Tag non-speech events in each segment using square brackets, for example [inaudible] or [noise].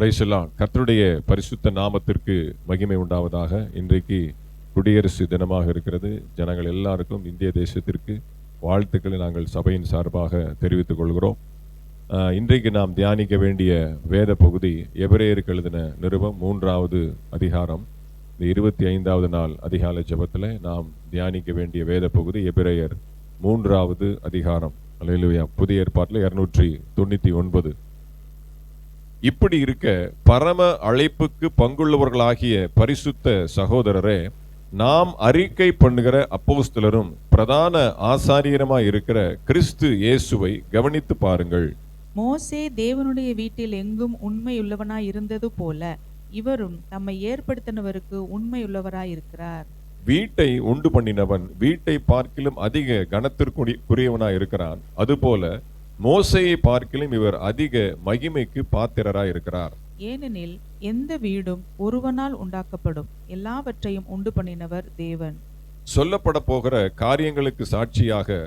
பிரைசலா கர்த்தருடைய பரிசுத்த நாமத்திற்கு மகிமை உண்டாவதாக இன்றைக்கு குடியரசு தினமாக இருக்கிறது. ஜனங்கள் எல்லாருக்கும் இந்திய தேசத்திற்கு வாழ்த்துக்களை நாங்கள் சபையின் சார்பாக தெரிவித்துக் கொள்கிறோம். இன்றைக்கு நாம் தியானிக்க வேண்டிய வேத பகுதி எபிரேயருக்கு எழுதின நிருபம் மூன்றாவது அதிகாரம். இந்த இருபத்தி ஐந்தாவது நாள் அதிகாலை ஜெபத்தில் நாம் தியானிக்க வேண்டிய வேத பகுதி எபிரேயர் மூன்றாவது அதிகாரம். அலையிலுயா புதிய ஏற்பாட்டில் இரநூற்றி தொண்ணூற்றி ஒன்பது. இப்படி இருக்க பரம அழைப்புக்கு பங்குள்ளவர்களாகிய பரிசுத்த சகோதரரே நாம் அறிக்கை பண்ணுகிற அப்போஸ்தலரும் பிரதான ஆசாரியருமாய் இருக்கிற கிறிஸ்து இயேசுவை கவனித்து பாருங்கள். மோசே தேவனுடைய வீட்டில் எங்கும் உண்மையுள்ளவனாய் இருந்தது போல இவரும் தம்மை ஏற்படுத்தினவருக்கு உண்மையுள்ளவராயிருக்கிறார் வீட்டை உண்டு பண்ணினவன் வீட்டை பார்க்கிலும் அதிக கனத்திற்குரியவனாய் இருக்கிறான். அதுபோல மோசையை பார்க்கிலும் இவர் அதிக மகிமைக்கு பாத்திரராய் இருக்கிறார் ஏனெனில் எந்த வீடும் ஒருவனால் உண்டாக்கப்படும். எல்லாவற்றையும் உண்டு பண்ணினவர் தேவன். சொல்லப்பட போகிற காரியங்களுக்கு சாட்சியாக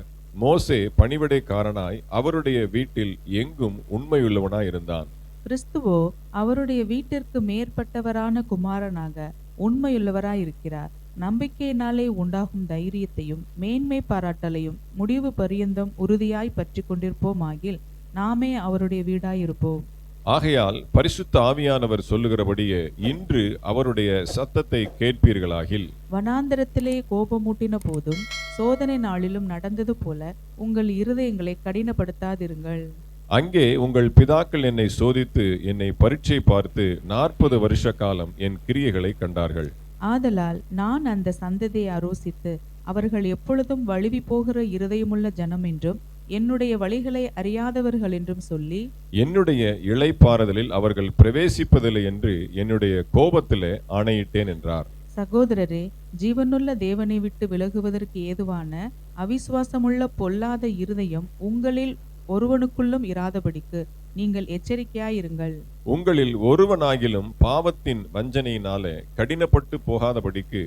மோசே பணிவிடைக்காரனாய் அவருடைய வீட்டில் எங்கும் உண்மையுள்ளவனாய் இருந்தான் கிறிஸ்துவோ அவருடைய வீட்டிற்கு மேற்பட்டவரான குமாரனாக உண்மையுள்ளவராயிருக்கிறார். நம்பிக்கையினாலே உண்டாகும் தைரியத்தையும் மேன்மை பாராட்டலையும் முடிவு பரியந்தம் உறுதியாய் பற்றி கொண்டிருப்போமாகில் நாமே அவருடைய வீடாயிருப்போம். ஆகையால் பரிசுத்த ஆவியானவர் சொல்லுகிறபடியே இன்று அவருடைய சத்தத்தை கேட்பீர்களாகில். வனாந்தரத்திலே கோபமூட்டின போதும் சோதனை நாளிலும் நடந்தது போல உங்கள் இருதயங்களை கடினப்படுத்தாதிருங்கள். அங்கே உங்கள் பிதாக்கள் என்னை சோதித்து என்னை பரீட்சை பார்த்து நாற்பது வருஷ காலம் என் கிரியைகளை கண்டார்கள். ஆதலால் நான் அந்த சந்ததியை அரோசித்து அவர்கள் எப்பொழுதும் வழுவி போகிற இருதயமுள்ள ஜனம் என்றும் என்னுடைய வழிகளை அறியாதவர்கள் என்றும் சொல்லி என்னுடைய இளைப்பாறுதலில் அவர்கள் பிரவேசிப்பதில்லை என்று என்னுடைய கோபத்திலே ஆணையிட்டேன் என்றார். சகோதரரே ஜீவனுள்ள தேவனை விட்டு விலகுவதற்கு ஏதுவான அவிசுவாசமுள்ள பொல்லாத இருதயம் உங்களில் ஒருவனுக்குள்ளும் இராதபடிக்கு நீங்கள் எச்சரிக்கையாயிருங்கள். உங்களில் ஒருவனாகிலும் பாவத்தின் வஞ்சனையினாலே கடினப்பட்டு போகாதபடிக்கு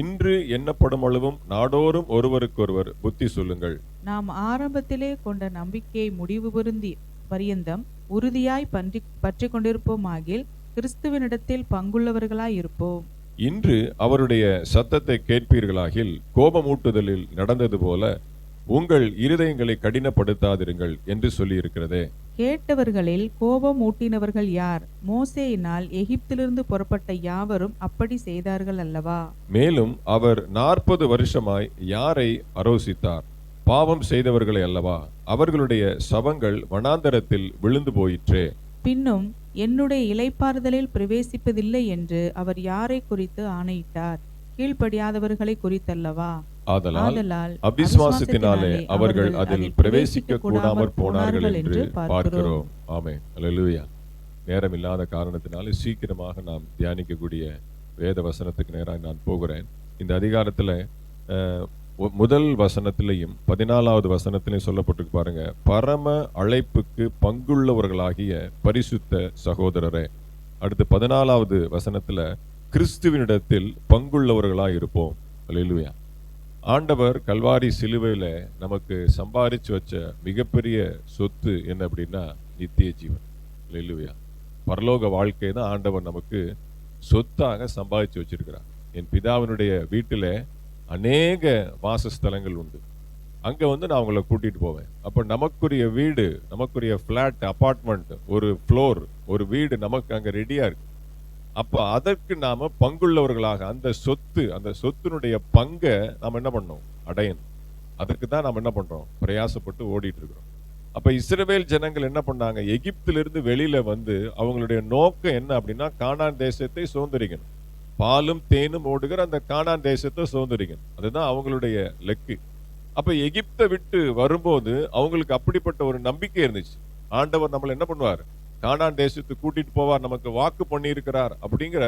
இன்று எண்ணப்படும் அளவும் நாடோறும் ஒருவருக்கொருவர் புத்தி சொல்லுங்கள். நாம் ஆரம்பத்திலே கொண்ட நம்பிக்கையை முடிவு பொருந்தி பரியந்தம் உறுதியாய் பன்றி பற்றி கொண்டிருப்போமாகில் கிறிஸ்துவனிடத்தில் பங்குள்ளவர்களாய் இருப்போம் இன்று அவருடைய சத்தத்தை கேட்பீர்களாகில் கோபமூட்டுதலில் நடந்தது போல உங்கள் இருதயங்களை கடினப்படுத்தாதிருங்கள் என்று சொல்லியிருக்கிறதே. கேட்டவர்களில் கோபம் ஊட்டினவர்கள் யார்? மோசேயினால் எகிப்திலிருந்து புறப்பட்ட யாவரும் அப்படி செய்தார்கள் அல்லவா? மேலும் அவர் நாற்பது வருஷமாய் யாரை அரோசித்தார் பாவம் செய்தவர்களை அல்லவா? அவர்களுடைய சவங்கள் வனாந்தரத்தில் விழுந்து போயிற்றே. பின்னும் என்னுடைய இலைப்பாறுதலில் பிரவேசிப்பதில்லை என்று அவர் யாரை குறித்து ஆணையிட்டார்? கீழ்ப்படியாதவர்களை குறித்தல்லவா? ஆதலால் அவிசுவாசத்தினாலே அவர்கள் அதில் பிரவேசிக்க கூடாமற் போனார்கள் என்று பார்க்கிறோம். ஆமே அல்லேலூயா நேரம் இல்லாத காரணத்தினால சீக்கிரமாக நாம் தியானிக்கக்கூடிய வேத வசனத்துக்கு நேராக நான் போகிறேன். இந்த அதிகாரத்துல முதல் வசனத்திலையும் பதினாலாவது வசனத்திலையும் சொல்லப்பட்டிருக்கு பாருங்க. பரம அழைப்புக்கு பங்குள்ளவர்களாகிய பரிசுத்த சகோதரரே. அடுத்து பதினாலாவது வசனத்துல கிறிஸ்துவினிடத்தில் பங்குள்ளவர்களாய் இருப்போம் அல்லேலூயா ஆண்டவர் கல்வாரி சிலுவையில் நமக்கு சம்பாதிச்சு வச்ச மிகப்பெரிய சொத்து என்ன அப்படின்னா நித்திய ஜீவன். அல்லேலூயா பரலோக வாழ்க்கை தான் ஆண்டவர் நமக்கு சொத்தாக சம்பாதிச்சு வச்சிருக்கிறார். என் பிதாவினுடைய வீட்டில் அநேக வாசஸ்தலங்கள் உண்டு. அங்கே வந்து நான் அவங்கள கூட்டிகிட்டு போவேன். அப்போ நமக்குரிய வீடு நமக்குரிய ஃபிளாட் அப்பார்ட்மெண்ட் ஒரு ஃப்ளோர் ஒரு வீடு நமக்கு அங்கே ரெடியாக இருக்குது அப்போ அதற்கு நாம பங்குள்ளவர்களாக அந்த சொத்து அந்த சொத்தினுடைய பங்கை நாம் என்ன பண்ணோம்? அடையணும். அதுக்கு தான் நாம் என்ன பண்ணுறோம் பிரயாசப்பட்டு ஓடிட்டு இருக்கிறோம். அப்போ இஸ்ரவேல் ஜனங்கள் என்ன பண்ணாங்க? எகிப்திலிருந்து வெளியில் வந்து அவங்களுடைய நோக்கம் என்ன அப்படின்னா காணான் தேசத்தை சுதந்திரிக்கணும். பாலும் தேனும் ஓடுகிற அந்த காணான் தேசத்தை சுதந்திரிக்கணும். அதுதான் அவங்களுடைய லெக்கு. அப்போ எகிப்தை விட்டு வரும்போது அவங்களுக்கு அப்படிப்பட்ட ஒரு நம்பிக்கை இருந்துச்சு. ஆண்டவர் நம்மளை என்ன பண்ணுவார்? கானான் தேசத்துக்கு கூட்டிட்டு போவார் நமக்கு வாக்கு பண்ணியிருக்கிறார் அப்படிங்கிற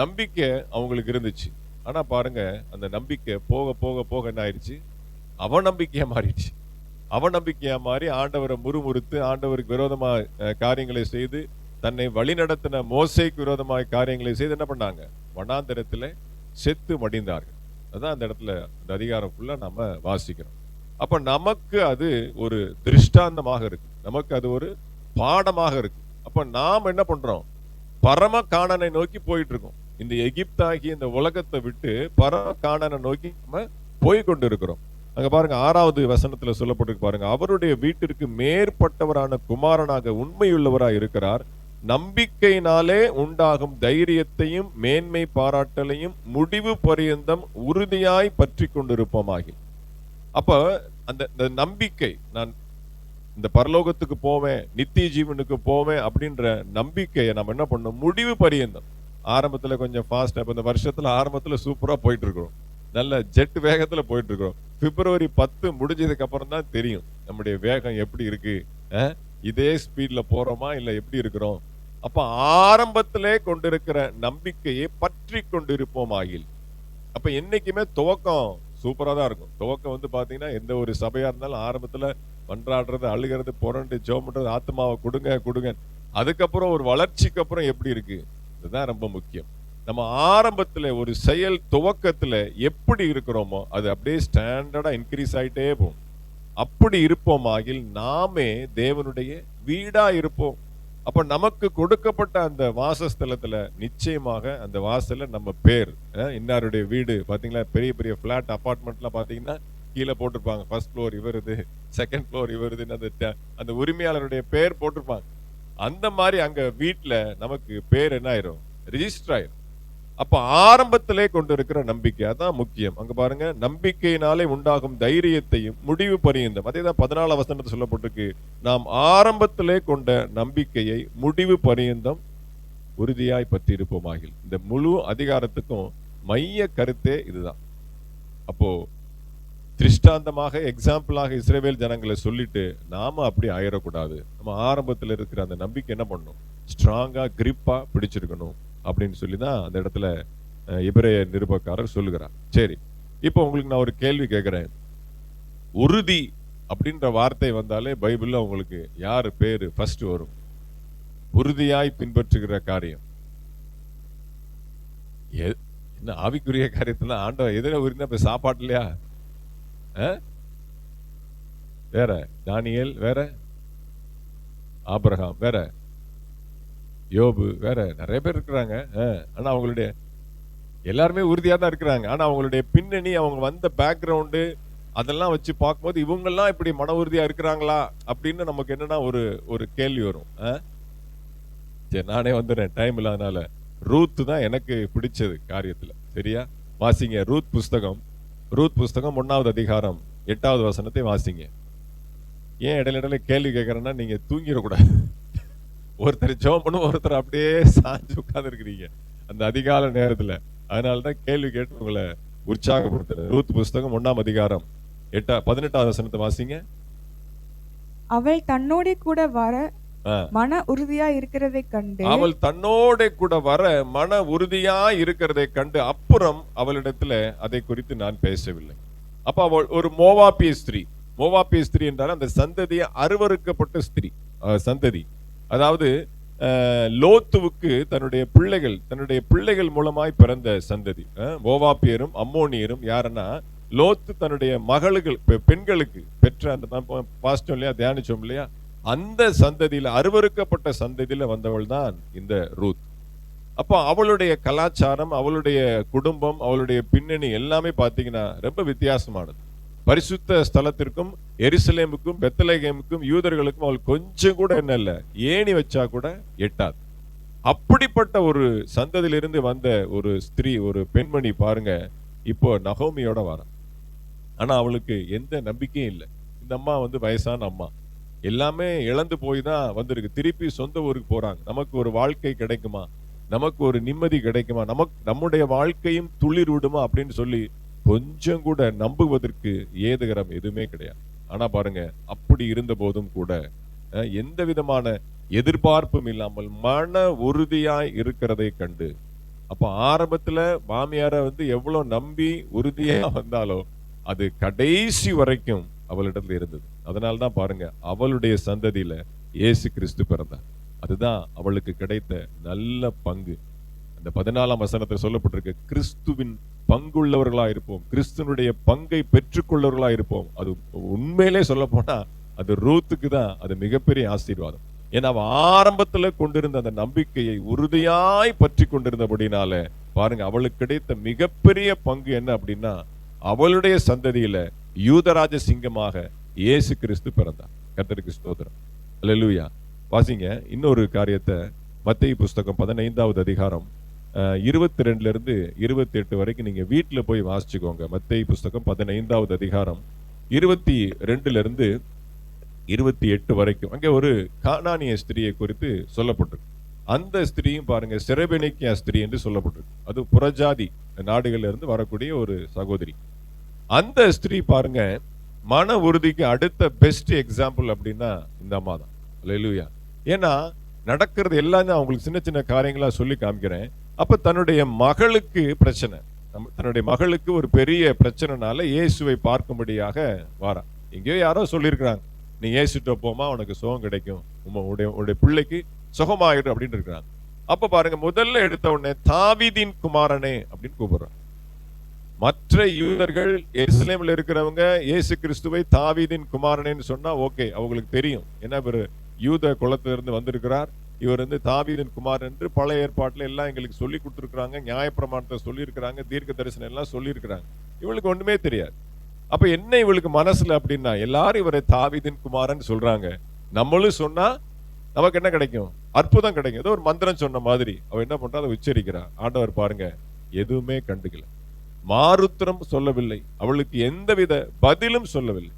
நம்பிக்கை அவங்களுக்கு இருந்துச்சு. ஆனா பாருங்க அந்த நம்பிக்கை போக போக போக என்ன ஆயிடுச்சு? அவநம்பிக்கையா மாறிடுச்சு. அவநம்பிக்கையா மாறி ஆண்டவரை முறுமுறுத்து ஆண்டவருக்கு விரோதமா காரியங்களை செய்து தன்னை வழிநடத்தின மோசைக்கு விரோதமாக காரியங்களை செய்து என்ன பண்ணாங்க? வனாந்தரத்துல செத்து மடிந்தார்கள். அதான் அந்த இடத்துல அந்த அதிகாரம் ஃபுல்லாக நம்ம வாசிக்கிறோம். அப்போ நமக்கு அது ஒரு திருஷ்டாந்தமாக இருக்கு. நமக்கு அது ஒரு பாடமாக இருக்கு. அப்போ நாம் என்ன பண்றோம்? பரம காணனை நோக்கி போயிட்டு இருக்கோம் இந்த எகிப்தாகி இந்த உலகத்தை விட்டு பரம காணனை நோக்கி நம்ம போய் கொண்டு இருக்கிறோம் அங்க பாருங்க ஆறாவது வசனத்துல சொல்லப்பட்டிருக்கு பாருங்க. அவருடைய வீட்டிற்கு மேற்பட்டவரான குமாரனாக உண்மையுள்ளவராக இருக்கிறார். நம்பிக்கையினாலே உண்டாகும் தைரியத்தையும் மேன்மை பாராட்டலையும் முடிவு பரியந்தம் உறுதியாய் பற்றி கொண்டிருப்போமாகி அப்ப அந்த இந்த நம்பிக்கை நான் இந்த பரலோகத்துக்கு போவேன் நித்திய ஜீவனுக்கு போவேன் அப்படின்ற நம்பிக்கையை நம்ம என்ன பண்ணணும்? முடிவு பரியந்தம். ஆரம்பத்தில் கொஞ்சம் ஃபாஸ்ட்டாக இப்போ இந்த வருஷத்தில் ஆரம்பத்தில் சூப்பராக போயிட்டுருக்குறோம். நல்ல ஜெட் வேகத்தில் போயிட்டுருக்குறோம். பிப்ரவரி பத்து முடிஞ்சதுக்கப்புறம் தான் தெரியும் நம்முடைய வேகம் எப்படி இருக்குது இதே ஸ்பீடில் போகிறோமா இல்லை எப்படி இருக்கிறோம்? அப்போ ஆரம்பத்திலே கொண்டிருக்கிற நம்பிக்கையை பற்றி கொண்டிருப்போம் ஆகில் அப்போ என்றைக்குமே துவக்கம் சூப்பராக தான் இருக்கும். துவக்கம் வந்து பார்த்தீங்கன்னா எந்த ஒரு சபையாக இருந்தாலும் ஆரம்பத்தில் மன்றாடுறது அழுகிறது புரண்டு ஜோம் பண்றது ஆத்மாவை கொடுங்க கொடுங்க. அதுக்கப்புறம் ஒரு வளர்ச்சிக்கு அப்புறம் எப்படி இருக்கு? இதுதான் ரொம்ப முக்கியம். நம்ம ஆரம்பத்தில் ஒரு செயல் துவக்கத்தில் எப்படி இருக்கிறோமோ அது அப்படியே ஸ்டாண்டர்டாக இன்க்ரீஸ் ஆகிட்டே போகும். அப்படி இருப்போமாகில் நாமே தேவனுடைய வீடாக இருப்போம். அப்ப நமக்கு கொடுக்கப்பட்ட அந்த வாசஸ்தலத்துல நிச்சயமாக அந்த வாசல்ல நம்ம பேர் இன்னாருடைய வீடு பாத்தீங்களா? பெரிய பெரிய பிளாட் அபார்ட்மெண்ட்லாம் பாத்தீங்கன்னா கீழே போட்டிருப்பாங்க. ஃபர்ஸ்ட் ஃப்ளோர் இவருது செகண்ட் ஃப்ளோர் இவருதுன்னு அந்த அந்த உரிமையாளருடைய பேர் போட்டிருப்பாங்க. அந்த மாதிரி அங்க வீட்டில் நமக்கு பேர் என்ன ஆயிரும்? ரிஜிஸ்டர் ஆயிரும். அப்ப ஆரம்பத்திலே கொண்டு இருக்கிற நம்பிக்கை அதான் முக்கியம். அங்க பாருங்க நம்பிக்கையினாலே உண்டாகும் தைரியத்தையும் முடிவு பரியந்தம். அதே தான் பதினாலு வசனத்தில் சொல்லப்பட்டிருக்கு. நாம் ஆரம்பத்திலே கொண்ட நம்பிக்கையை முடிவு பரியந்தம் உறுதியாய் பற்றி இருப்போமாகில் இந்த முழு அதிகாரத்துக்கும் மைய கருத்தே இதுதான். அப்போ திருஷ்டாந்தமாக எக்ஸாம்பிளாக இஸ்ரேவேல் ஜனங்களை சொல்லிட்டு நாம அப்படி ஆயிடக்கூடாது நம்ம ஆரம்பத்தில் இருக்கிற அந்த நம்பிக்கை என்ன பண்ணணும் ஸ்ட்ராங்காக கிரிப்பாக பிடிச்சிருக்கணும். அப்படின்னு சொல்லி தான் அந்த இடத்துல இபிரேய நிருபக்காரர் சொல்லுகிறார். சரி இப்போ உங்களுக்கு நான் ஒரு கேள்வி கேட்குறேன். உறுதி அப்படின்ற வார்த்தை வந்தாலே பைபிள்ல உங்களுக்கு யாரு பேரு ஃபர்ஸ்ட் வரும்? உறுதியாய் பின்பற்றுகிற காரியம். எ- என்ன ஆவிக்குரிய காரியத்தில் ஆண்டவர் எதிர உறுதினா இப்போ சாப்பாடு ஆ? வேற தானியல் வேற? ஆபிரகாம் வேற? யோபு வேற நிறைய பேர் இருக்கிறாங்க. ஆ, அவங்களுடைய எல்லாருமே உறுதியாக தான் இருக்கிறாங்க. ஆனால் அவங்களுடைய பின்னணி அவங்க வந்த பேக்ரவுண்டு அதெல்லாம் வச்சு பார்க்கும்போது இவங்கெல்லாம் இப்படி மன உறுதியாக இருக்கிறாங்களா அப்படின்னு நமக்கு என்னன்னா ஒரு ஒரு கேள்வி வரும். ஆ? சரி நானே வந்துடுறேன். டைம் இல்லாதனால. ரூத் தான் எனக்கு பிடிச்சது காரியத்தில். சரியா? வாசிங்க. ரூத் புஸ்தகம். ரூத் புஸ்தகம் ஒன்றாவது அதிகாரம் எட்டாவது வசனத்தை வாசிங்க. ஏன் இடையில இடையில கேள்வி கேட்குறேன்னா நீங்கள் தூங்கிடக்கூடாது. ஒருத்தர் பண்ணும் ஒருத்தர் அப்படியே சாஞ்சு உட்கார்ந்து இருக்கிறீங்க அந்த அதிகால நேரத்துல. அதனால தான் கேள்வி கேட்டு உங்களை உற்சாகப்படுத்துறேன் ரூத் புஸ்தகம் ஒண்ணாம் அதிகாரம் எட்டா பதினெட்டாவது வசனத்தை வாசிங்க. அவள் தன்னோடே கூட வர. மன உறுதியா இருக்கிறதை கண்டு அவள் தன்னோட கூட வர மன உறுதியா இருக்கிறதை கண்டு அப்புறம் அவளிடத்துல அதை குறித்து நான் பேசவில்லை. அப்ப அவள் ஒரு மோவாப்பிய ஸ்திரீ. மோவாப்பிய ஸ்திரீ என்றால் அந்த சந்ததிய அருவருக்கப்பட்ட ஸ்திரீ. சந்ததி. அதாவது லோத்துவுக்கு தன்னுடைய பிள்ளைகள் தன்னுடைய பிள்ளைகள் மூலமாய் பிறந்த சந்ததி. ஓவாப்பியரும் அம்மோனியரும் யாருன்னா லோத்து தன்னுடைய மகளுகள் பெண்களுக்கு பெற்ற அந்த நம்ம பாஸ்டம் இல்லையா தியானிச்சோம் இல்லையா அந்த சந்ததியில் அருவருக்கப்பட்ட சந்ததியில் வந்தவள் தான் இந்த ரூத். அப்போ அவளுடைய கலாச்சாரம் அவளுடைய குடும்பம் அவளுடைய பின்னணி எல்லாமே பார்த்தீங்கன்னா ரொம்ப வித்தியாசமானது. பரிசுத்த ஸ்தலத்திற்கும் எருசலேமுக்கும் பெத்தலேகேமுக்கும் யூதர்களுக்கும் அவள் கொஞ்சம் கூட என்ன இல்ல ஏணி வச்சா கூட எட்டாது. அப்படிப்பட்ட ஒரு சந்ததியிலிருந்து வந்த ஒரு ஸ்திரீ ஒரு பெண்மணி பாருங்க இப்போ நகோமியோட வர. ஆனா அவளுக்கு எந்த நம்பிக்கையும் இல்லை. இந்த அம்மா வந்து வயசான அம்மா. எல்லாமே இழந்து போய் தான் வந்திருக்கு. திருப்பி சொந்த ஊருக்கு போறாங்க. நமக்கு ஒரு வாழ்க்கை கிடைக்குமா? நமக்கு ஒரு நிம்மதி கிடைக்குமா? நமக்கு நம்முடைய வாழ்க்கையும் துளிர் விடுமா? அப்படின்னு சொல்லி கொஞ்சம் கூட நம்புவதற்கு ஏதுகரம் எதுவுமே கிடையாது. ஆனா பாருங்க அப்படி இருந்த போதும் கூட எந்த விதமான எதிர்பார்ப்பும் இல்லாமல் மன உறுதியாய் இருக்கிறதை கண்டு அப்ப ஆரம்பத்துல மாமியார வந்து எவ்வளவு நம்பி உறுதியா [laughs] வந்தாலோ அது கடைசி வரைக்கும் அவளிடத்துல இருந்தது. அதனால தான் பாருங்க அவளுடைய சந்ததியில இயேசு கிறிஸ்து பிறந்தார். அதுதான் அவளுக்கு கிடைத்த நல்ல பங்கு. இந்த பதினாலாம் வசனத்தில் சொல்லப்பட்டிருக்கு கிறிஸ்துவின் பங்குள்ளவர்களா இருப்போம். கிறிஸ்துவனுடைய பங்கை பெற்றுக்கொள்ளவர்களா இருப்போம். அது உண்மையிலே சொல்ல போனால் அது ரூத்துக்கு தான் அது மிகப்பெரிய ஆசீர்வாதம். ஏன்னா அவன் ஆரம்பத்தில் கொண்டிருந்த அந்த நம்பிக்கையை உறுதியாய் பற்றி கொண்டிருந்தபடினால பாருங்க அவளுக்கு கிடைத்த மிகப்பெரிய பங்கு என்ன அப்படின்னா அவளுடைய சந்ததியில யூதராஜ சிங்கமாக இயேசு கிறிஸ்து பிறந்தார். கத்தருக்கு ஸ்தோத்திரம். அல்லூயா வாசிங்க இன்னொரு காரியத்தை மத்திய புஸ்தகம் பதினைந்தாவது அதிகாரம் இருபத்தி ரெண்டுலேருந்து இருபத்தி எட்டு வரைக்கும் நீங்கள் வீட்டில் போய் வாசிச்சுக்கோங்க. மத்திய புஸ்தகம் பதினைந்தாவது அதிகாரம். இருபத்தி ரெண்டுலேருந்து இருபத்தி எட்டு வரைக்கும். அங்கே ஒரு கானானிய ஸ்திரியை குறித்து சொல்லப்பட்டிருக்கு. அந்த ஸ்திரீயும் பாருங்க சிறபெனிக்கியா ஸ்திரீ என்று சொல்லப்பட்டிருக்கு. அது புறஜாதி நாடுகளிலிருந்து வரக்கூடிய ஒரு சகோதரி. அந்த ஸ்திரீ பாருங்க மன உறுதிக்கு அடுத்த பெஸ்ட் எக்ஸாம்பிள் அப்படின்னா இந்த அம்மா தான். லெலுயா ஏன்னா நடக்கிறது எல்லாமே அவங்களுக்கு சின்ன சின்ன காரியங்களாக சொல்லி காமிக்கிறேன். அப்போ தன்னுடைய மகளுக்கு பிரச்சனை. நம்ம- தன்னுடைய மகளுக்கு ஒரு பெரிய பிரச்சனைனால இயேசுவை பார்க்கும்படியாக வாரா எங்கேயோ யாரோ சொல்லியிருக்கிறாங்க. நீ ஏசிட்ட போமா உனக்கு சுகம் கிடைக்கும். உடைய உடைய பிள்ளைக்கு சுகமாயிடும் அப்படின்னு இருக்கிறாங்க. அப்போ பாருங்க முதல்ல எடுத்த உடனே தாவிதின் குமாரனே அப்படின்னு கூப்பிடுறான். மற்ற யூதர்கள் எருசலேம்ல இருக்கிறவங்க இயேசு கிறிஸ்துவை தாவீதின் குமாரனேன்னு சொன்னா ஓகே அவங்களுக்கு தெரியும். ஏன்னா பெரு யூத குலத்திலிருந்து வந்திருக்கிறார்? இவர் வந்து தாவீதின் குமார் என்று பழைய ஏற்பாட்டில் எல்லாம் எங்களுக்கு சொல்லி கொடுத்துருக்குறாங்க நியாயப்பிரமாணத்தை சொல்லியிருக்கிறாங்க தீர்க்க தரிசனம் எல்லாம் சொல்லியிருக்கிறாங்க. இவளுக்கு ஒண்ணுமே தெரியாது. அப்ப என்ன இவளுக்கு மனசுல அப்படின்னா எல்லாரும் இவரை தாவீதின் குமாரன் சொல்றாங்க. நம்மளும் சொன்னா நமக்கு என்ன கிடைக்கும்? அற்புதம் கிடைக்கும். ஏதோ ஒரு மந்திரம் சொன்ன மாதிரி. அவ என்ன பண்ணுறா அதை உச்சரிக்கிறா. ஆண்டவர் பாருங்க எதுவுமே கண்டுக்கல. மாருத்திரம் சொல்லவில்லை. அவளுக்கு எந்தவித பதிலும் சொல்லவில்லை.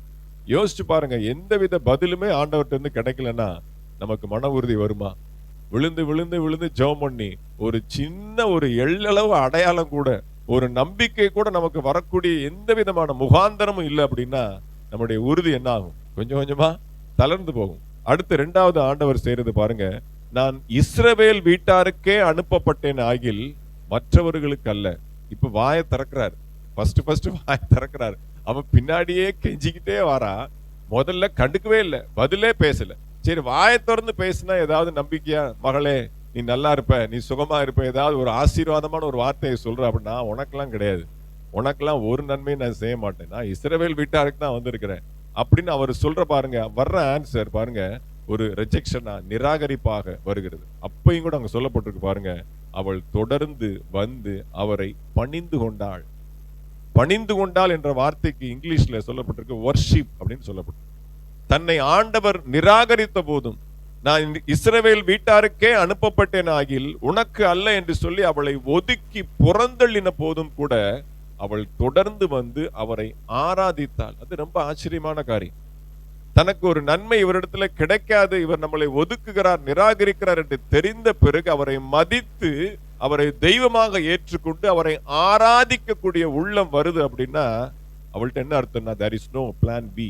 யோசிச்சு பாருங்க எந்தவித பதிலுமே ஆண்டவர்கிட்ட இருந்து கிடைக்கலன்னா நமக்கு மன உறுதி வருமா? விழுந்து விழுந்து விழுந்து ஜெபம் பண்ணி ஒரு சின்ன ஒரு எள்ளளவு அடையாளம் கூட ஒரு நம்பிக்கை கூட நமக்கு வரக்கூடிய எந்த விதமான முகாந்தரமும் இல்லை அப்படின்னா நம்முடைய உறுதி என்ன ஆகும்? கொஞ்சம் கொஞ்சமா தளர்ந்து போகும். அடுத்து ரெண்டாவது ஆண்டவர் செய்யறது பாருங்க நான் இஸ்ரவேல் வீட்டாருக்கே அனுப்பப்பட்டேன் ஆகில் மற்றவர்களுக்கு அல்ல. இப்ப வாயை திறக்கிறார். ஃபர்ஸ்ட் ஃபர்ஸ்ட் வாயை திறக்கிறார். அவன் பின்னாடியே கெஞ்சிக்கிட்டே வாரா. முதல்ல கண்டுக்கவே இல்லை. பதிலே பேசலை. சரி வாயை திறந்து பேசினா ஏதாவது நம்பிக்கையா? மகளே நீ நல்லா இருப்ப நீ சுகமா இருப்ப ஏதாவது ஒரு ஆசீர்வாதமான ஒரு வார்த்தையை சொல்ற அப்படின்னா உனக்கெல்லாம் கிடையாது. உனக்கெல்லாம் ஒரு நன்மையும் நான் செய்ய மாட்டேன். நான் இஸ்ரவேல் வீட்டாருக்கு தான் வந்திருக்கிறேன். அப்படின்னு அவர் சொல்ற பாருங்க வர்ற ஆன்சர் பாருங்க ஒரு ரிஜெக்ஷனா நிராகரிப்பாக வருகிறது. அப்பையும் கூட அங்க சொல்லப்பட்டிருக்கு பாருங்க அவள் தொடர்ந்து வந்து அவரை பணிந்து கொண்டாள். பணிந்து கொண்டாள் என்ற வார்த்தைக்கு இங்கிலீஷ்ல சொல்லப்பட்டிருக்கு ஒர்ஷிப் அப்படின்னு சொல்லப்பட்டிருக்கு. தன்னை ஆண்டவர் நிராகரித்த போதும் நான் இஸ்ரவேல் வீட்டாருக்கே அனுப்பப்பட்டேன் ஆகில் உனக்கு அல்ல என்று சொல்லி அவளை ஒதுக்கி புறந்தள்ளின போதும் கூட அவள் தொடர்ந்து வந்து அவரை ஆராதித்தாள். அது ரொம்ப ஆச்சரியமான காரியம். தனக்கு ஒரு நன்மை இவரிடத்துல கிடைக்காது இவர் நம்மளை ஒதுக்குகிறார் நிராகரிக்கிறார் என்று தெரிந்த பிறகு அவரை மதித்து அவரை தெய்வமாக ஏற்றுக்கொண்டு அவரை ஆராதிக்கக்கூடிய உள்ளம் வருது அப்படின்னா அவள்கிட்ட என்ன அர்த்தம்னா there is no plan B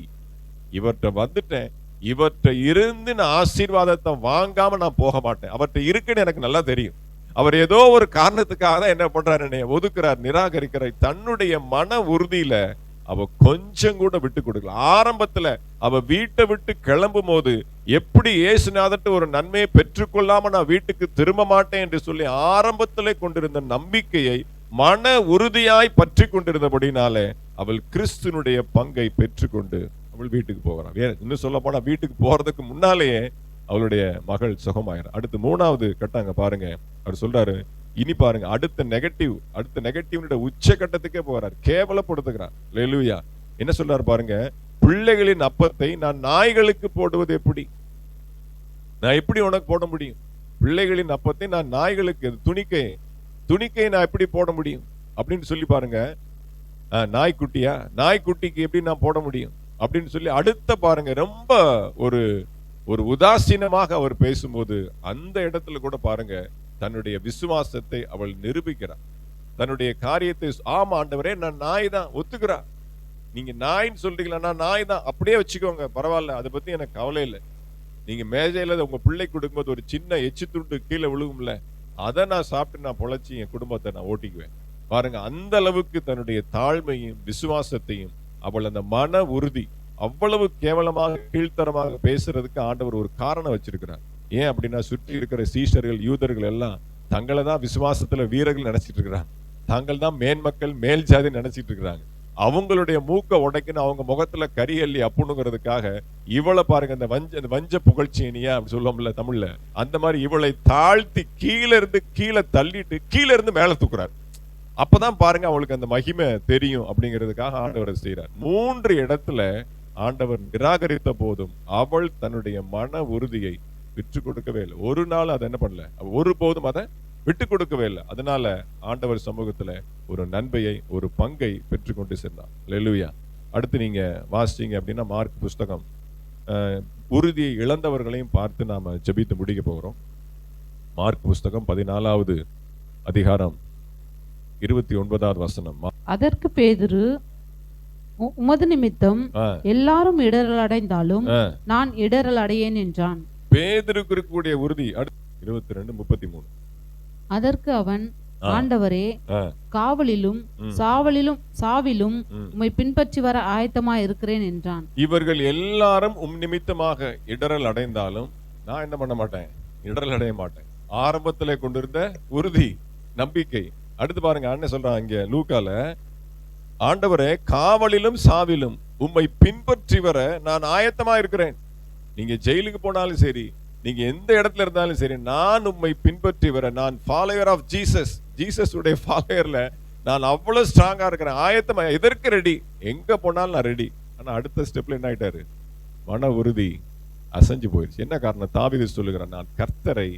இவர்கிட்ட வந்துட்டேன். இவர்கிட்ட இருந்து நான் ஆசீர்வாதத்தை வாங்காம நான் போக மாட்டேன். அவர்கிட்ட இருக்குன்னு எனக்கு நல்லா தெரியும். அவர் ஏதோ ஒரு காரணத்துக்காக தான் என்ன பண்றாரு என்னைய ஒதுக்குறார் நிராகரிக்கிறார். தன்னுடைய மன உறுதியில அவ கொஞ்சம் கூட விட்டு கொடுக்கல. ஆரம்பத்துல அவ வீட்டை விட்டு கிளம்பும் போது எப்படி ஏசுநாதட்டு ஒரு நன்மையை பெற்றுக்கொள்ளாம நான் வீட்டுக்கு திரும்ப மாட்டேன் என்று சொல்லி ஆரம்பத்திலே கொண்டிருந்த நம்பிக்கையை மன உறுதியாய் பற்றி கொண்டிருந்தபடினாலே அவள் கிறிஸ்துனுடைய பங்கை பெற்றுக்கொண்டு அவள் வீட்டுக்கு போகிறான் வேற இன்னும் சொல்ல போனால் வீட்டுக்கு போறதுக்கு முன்னாலேயே அவளுடைய மகள் சுகமாயிரம். அடுத்து மூணாவது கட்டாங்க பாருங்க. அவர் சொல்றாரு இனி பாருங்க அடுத்த நெகட்டிவ் அடுத்த நெகட்டிவ்னுடைய உச்ச கட்டத்துக்கே போகிறார் கேவலப்படுத்துகிறார். லெலுயா என்ன சொல்றாரு பாருங்க பிள்ளைகளின் அப்பத்தை நான் நாய்களுக்கு போடுவது எப்படி? நான் எப்படி உனக்கு போட முடியும்? பிள்ளைகளின் அப்பத்தை நான் நாய்களுக்கு துணிக்கை துணிக்கை நான் எப்படி போட முடியும்? அப்படின்னு சொல்லி பாருங்க நாய்க்குட்டியா? நாய்க்குட்டிக்கு எப்படி நான் போட முடியும்? அப்படின்னு சொல்லி அடுத்த பாருங்க ரொம்ப ஒரு ஒரு உதாசீனமாக அவர் பேசும்போது அந்த இடத்துல கூட பாருங்க தன்னுடைய விசுவாசத்தை அவள் நிரூபிக்கிறார் தன்னுடைய காரியத்தை ஆமா ஆண்டவரே நான் நாய் தான் ஒத்துக்கிறா. நீங்க நாயின்னு சொல்றீங்களா நான் நாய் தான். அப்படியே வச்சுக்கோங்க பரவாயில்ல அதை பத்தி எனக்கு கவலை இல்லை. நீங்க மேஜையில உங்க பிள்ளை கொடுக்கும்போது ஒரு சின்ன எச்சு துண்டு கீழே விழுகும்ல அதை நான் சாப்பிட்டு நான் பொழைச்சி என் குடும்பத்தை நான் ஓட்டிக்குவேன். பாருங்க அந்த அளவுக்கு தன்னுடைய தாழ்மையும் விசுவாசத்தையும் அவள் அந்த மன உறுதி அவ்வளவு கேவலமாக கீழ்த்தரமாக பேசுறதுக்கு ஆண்டவர் ஒரு காரணம் வச்சிருக்கிறார். ஏன் அப்படின்னா சுற்றி இருக்கிற சீஷர்கள் யூதர்கள் எல்லாம் தங்களை தான் விசுவாசத்துல வீரர்கள் நினைச்சிட்டு இருக்கிறாங்க. தாங்கள் தான் மேன்மக்கள் மேல் ஜாதி நினைச்சிட்டு இருக்கிறாங்க. அவங்களுடைய மூக்க உடைக்கணும் அவங்க முகத்துல கரி அள்ளி அப்புணுங்கிறதுக்காக இவளை பாருங்க இந்த வஞ்ச இந்த வஞ்ச புகழ்ச்சினியா அப்படி சொல்லுவோம்ல தமிழ்ல. அந்த மாதிரி இவளை தாழ்த்தி கீழே இருந்து கீழே தள்ளிட்டு கீழே இருந்து மேல தூக்குறாரு. அப்பதான் பாருங்க அவளுக்கு அந்த மகிமை தெரியும் அப்படிங்கிறதுக்காக ஆண்டவர் செய்கிறார் மூன்று இடத்துல ஆண்டவர் நிராகரித்த போதும் அவள் தன்னுடைய மன உறுதியை விற்று கொடுக்கவே இல்லை. ஒரு நாள் அதை என்ன பண்ணல? ஒரு போதும் அதை விட்டு கொடுக்கவே இல்லை. அதனால ஆண்டவர் சமூகத்துல ஒரு நன்மையை ஒரு பங்கை பெற்றுக்கொண்டு சென்றார் லெலுவியா அடுத்து நீங்க வாசிச்சீங்க அப்படின்னா மார்க் புஸ்தகம் உறுதியை இழந்தவர்களையும் பார்த்து நாம ஜெபித்து முடிக்க போகிறோம் மார்க் புஸ்தகம் பதினாலாவது அதிகாரம். இருபத்தி ஒன்பதாவது வசனம் அதற்கு பேதுரு "உ- உமது நிமித்தம் எல்லாரும் இடரல் அடைந்தாலும். நான் இடரல் அடையேன் என்றான் பேதுருக்கு இருக்கக்கூடிய உறுதி இருபத்தி ரெண்டு முப்பத்தி மூணு அதற்கு அவன். ஆண்டவரே காவலிலும். சாவலிலும் சாவிலும். உம்மை பின்பற்றி வர ஆயத்தமாய் இருக்கிறேன் என்றான் இவர்கள் எல்லாரும் உம் நிமித்தமாக இடரல் அடைந்தாலும் நான் என்ன பண்ண மாட்டேன் இடரல் அடைய மாட்டேன் ஆரம்பத்துல கொண்டிருந்த உறுதி நம்பிக்கை அடுத்து பாருங்க அண்ணன் சொல்றான் இங்க லூக்கால ஆண்டவரே காவலிலும் சாவிலும் உம்மை பின்பற்றி வர நான் ஆயத்தமா இருக்கிறேன். நீங்க ஜெயிலுக்கு போனாலும் சரி நீங்க எந்த இடத்துல இருந்தாலும் சரி நான் உம்மை பின்பற்றி வர நான் ஃபாலோயர் ஆஃப் ஜீசஸ் ஜீசஸ் உடைய ஃபாலோயர்ல நான் அவ்வளவு ஸ்ட்ராங்கா இருக்கிறேன். ஆயத்தமா எதற்கு ரெடி எங்க போனாலும் நான் ரெடி ஆனா அடுத்த ஸ்டெப்ல என்ன ஆயிட்டாரு? மன உறுதி அசைஞ்சு போயிடுச்சு என்ன காரணம்? தாவித சொல்லுகிறேன் நான் கர்த்தரை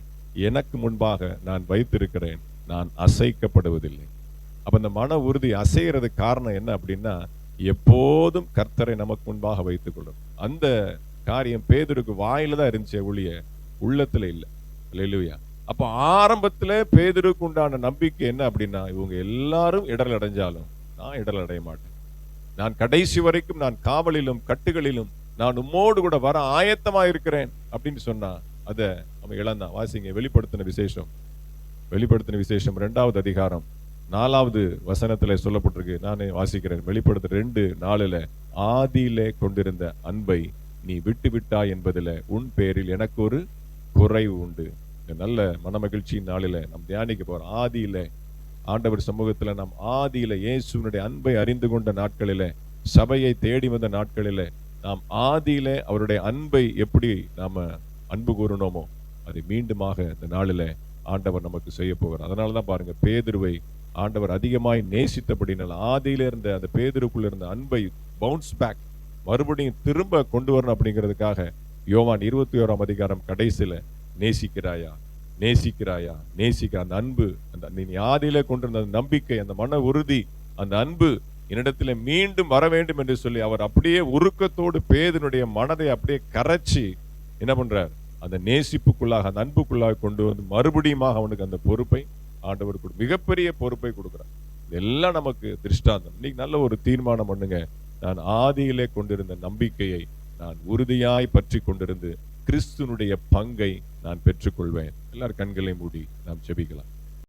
எனக்கு முன்பாக நான் வைத்திருக்கிறேன். நான் அசைக்கப்படுவதில்லை. அப்ப இந்த மன உறுதி அசைகிறதுக்கு காரணம் என்ன அப்படின்னா எப்போதும் கர்த்தரை நமக்கு முன்பாக வைத்துக்கொள்ளும் அந்த காரியம் பேதுருக்கு வாயில தான் இருந்துச்சு ஒழிய உள்ளத்துல இல்லை. லெலுவியா அப்ப ஆரம்பத்துல பேதுருக்கு உண்டான நம்பிக்கை என்ன அப்படின்னா இவங்க எல்லாரும் இடல் அடைஞ்சாலும் நான் இடல் அடைய மாட்டேன். நான் கடைசி வரைக்கும் நான் காவலிலும் கட்டுகளிலும் நான் உம்மோடு கூட வர ஆயத்தமா இருக்கிறேன் அப்படின்னு சொன்னா அதை அவன் இழந்தான். வாசிங்க வெளிப்படுத்தின விசேஷம். வெளிப்படுத்தின விசேஷம் ரெண்டாவது அதிகாரம். நாலாவது வசனத்துல சொல்லப்பட்டிருக்கு. நானே வாசிக்கிறேன். வெளிப்படுத்த ரெண்டு நாளில் ஆதியிலே கொண்டிருந்த அன்பை நீ விட்டு விட்டாய் என்பதில் உன் பேரில் எனக்கு ஒரு குறைவு உண்டு. இந்த நல்ல மனமகிழ்ச்சியின் நாளில நாம் தியானிக்க போறோம். ஆதியில ஆண்டவர் சமூகத்துல நாம் ஆதியில இயேசுவினுடைய அன்பை அறிந்து கொண்ட நாட்களில் சபையை தேடி வந்த நாட்களில நாம் ஆதியில அவருடைய அன்பை எப்படி நாம அன்பு கூறினோமோ அதை மீண்டுமாக இந்த நாளில ஆண்டவர் நமக்கு செய்ய போகிறார். அதனாலதான் பாருங்க பேதுருவை ஆண்டவர் அதிகமாய் நேசித்தபடினால் ஆதியில இருந்த அந்த பேதுருக்குள்ள இருந்த அன்பை பவுன்ஸ் பேக் மறுபடியும் திரும்ப கொண்டு வரணும் அப்படிங்கிறதுக்காக யோவான் இருபத்தி ஓராம் அதிகாரம் கடைசியில நேசிக்கிறாயா? நேசிக்கிறாயா? நேசிக்க அந்த அன்பு அந்த நீ ஆதியில கொண்டிருந்த அந்த நம்பிக்கை அந்த மன உறுதி அந்த அன்பு என்னிடத்தில் மீண்டும் வர வேண்டும் என்று சொல்லி அவர் அப்படியே உருக்கத்தோடு பேதனுடைய மனதை அப்படியே கரைச்சி என்ன பண்றார்? அந்த நேசிப்புக்குள்ளாக அந்த அன்புக்குள்ளாக கொண்டு வந்து மறுபடியுமாக அவனுக்கு அந்த பொறுப்பை ஆண்டவர் கொடு மிகப்பெரிய பொறுப்பை கொடுக்குறார். இதெல்லாம் நமக்கு திருஷ்டாந்தம். இன்னைக்கு நல்ல ஒரு தீர்மானம் பண்ணுங்க. நான் ஆதியிலே கொண்டிருந்த நம்பிக்கையை நான் உறுதியாய் பற்றி கொண்டிருந்து கிறிஸ்துனுடைய பங்கை நான் பெற்றுக்கொள்வேன். எல்லார் கண்களை மூடி நாம் செபிக்கலாம்